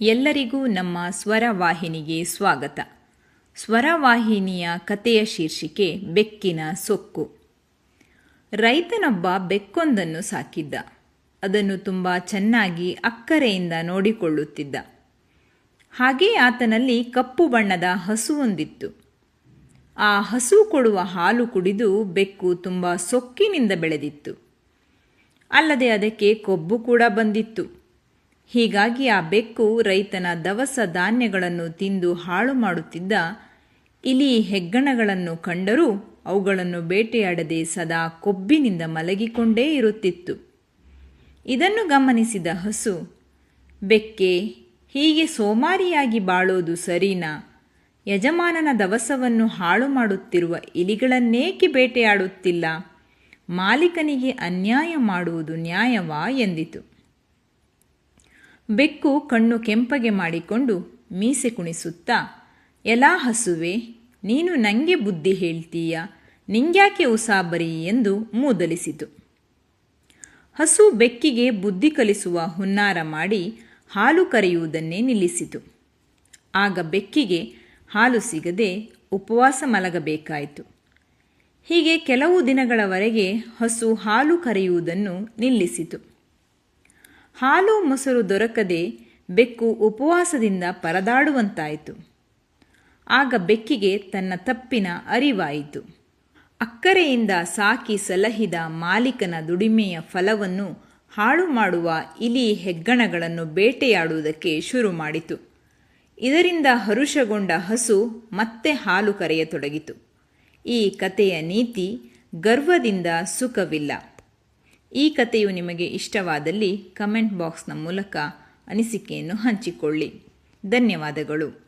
ಎಲ್ಲರಿಗೂ ನಮ್ಮ ಸ್ವರವಾಹಿನಿಗೆ ಸ್ವಾಗತ. ಸ್ವರವಾಹಿನಿಯ ಕಥೆಯ ಶೀರ್ಷಿಕೆ ಬೆಕ್ಕಿನ ಸೊಕ್ಕು. ರೈತನೊಬ್ಬ ಬೆಕ್ಕೊಂದನ್ನು ಸಾಕಿದ್ದ. ಅದನ್ನು ತುಂಬ ಚೆನ್ನಾಗಿ ಅಕ್ಕರೆಯಿಂದ ನೋಡಿಕೊಳ್ಳುತ್ತಿದ್ದ. ಹಾಗೇ ಆತನಲ್ಲಿ ಕಪ್ಪು ಬಣ್ಣದ ಹಸುವೊಂದಿತ್ತು ಆ ಹಸು ಕೊಡುವ ಹಾಲು ಕುಡಿದು ಬೆಕ್ಕು ತುಂಬ ಸೊಕ್ಕಿನಿಂದ ಬೆಳೆದಿತ್ತು. ಅಲ್ಲದೆ ಅದಕ್ಕೆ ಕೊಬ್ಬು ಕೂಡ ಬಂದಿತ್ತು. ಹೀಗಾಗಿ ಆ ಬೆಕ್ಕು ರೈತನ ದವಸ ಧಾನ್ಯಗಳನ್ನು ತಿಂದು ಹಾಳು ಮಾಡುತ್ತಿದ್ದ ಇಲಿ ಹೆಗ್ಗಣಗಳನ್ನು ಕಂಡರೂ ಅವುಗಳನ್ನು ಬೇಟೆಯಾಡದೆ ಸದಾ ಕೊಬ್ಬಿನಿಂದ ಮಲಗಿಕೊಂಡೇ ಇರುತ್ತಿತ್ತು. ಇದನ್ನು ಗಮನಿಸಿದ ಹಸು, ಬೆಕ್ಕೆ ಹೀಗೆ ಸೋಮಾರಿಯಾಗಿ ಬಾಳೋದು ಸರಿನಾ? ಯಜಮಾನನ ದವಸವನ್ನು ಹಾಳು ಮಾಡುತ್ತಿರುವ ಇಲಿಗಳನ್ನೇಕೆ ಬೇಟೆಯಾಡುತ್ತಿಲ್ಲ? ಮಾಲೀಕನಿಗೆ ಅನ್ಯಾಯ ಮಾಡುವುದು ನ್ಯಾಯವಾ? ಎಂದಿತು. ಬೆಕ್ಕು ಕಣ್ಣು ಕೆಂಪಗೆ ಮಾಡಿಕೊಂಡು ಮೀಸೆ ಕುಣಿಸುತ್ತಾ ಎಲ್ಲಾ ಹಸುವೆ, ನೀನು ನಂಗೆ ಬುದ್ಧಿ ಹೇಳ್ತೀಯ, ನಿಂಗ್ಯಾಕೆ ಉಸಾಬರಿ ಎಂದು ಮೂದಲಿಸಿತು. ಹಸು ಬೆಕ್ಕಿಗೆ ಬುದ್ಧಿ ಕಲಿಸುವ ಹುನ್ನಾರ ಮಾಡಿ ಹಾಲು ಕರೆಯುವುದನ್ನೇ ನಿಲ್ಲಿಸಿತು. ಆಗ ಬೆಕ್ಕಿಗೆ ಹಾಲು ಸಿಗದೆ ಉಪವಾಸ ಮಲಗಬೇಕಾಯಿತು. ಹೀಗೆ ಕೆಲವು ದಿನಗಳವರೆಗೆ ಹಸು ಹಾಲು ಕರೆಯುವುದನ್ನು ನಿಲ್ಲಿಸಿತು. ಹಾಲು ಮೊಸರು ದೊರಕದೆ ಬೆಕ್ಕು ಉಪವಾಸದಿಂದ ಪರದಾಡುವಂತಾಯಿತು. ಆಗ ಬೆಕ್ಕಿಗೆ ತನ್ನ ತಪ್ಪಿನ ಅರಿವಾಯಿತು. ಅಕ್ಕರೆಯಿಂದ ಸಾಕಿ ಸಲಹಿದ ಮಾಲೀಕನ ದುಡಿಮೆಯ ಫಲವನ್ನು ಹಾಳು ಮಾಡುವ ಇಲಿ ಹೆಗ್ಗಣಗಳನ್ನು ಬೇಟೆಯಾಡುವುದಕ್ಕೆ ಶುರು ಮಾಡಿತು. ಇದರಿಂದ ಹರುಷಗೊಂಡ ಹಸು ಮತ್ತೆ ಹಾಲು ಕರೆಯತೊಡಗಿತು. ಈ ಕಥೆಯ ನೀತಿ ಗರ್ವದಿಂದ ಸುಖವಿಲ್ಲ. ಈ ಕಥೆಯು ನಿಮಗೆ ಇಷ್ಟವಾದಲ್ಲಿ ಕಮೆಂಟ್ ಬಾಕ್ಸ್ನ ಮೂಲಕ ಅನಿಸಿಕೆಯನ್ನು ಹಂಚಿಕೊಳ್ಳಿ. ಧನ್ಯವಾದಗಳು.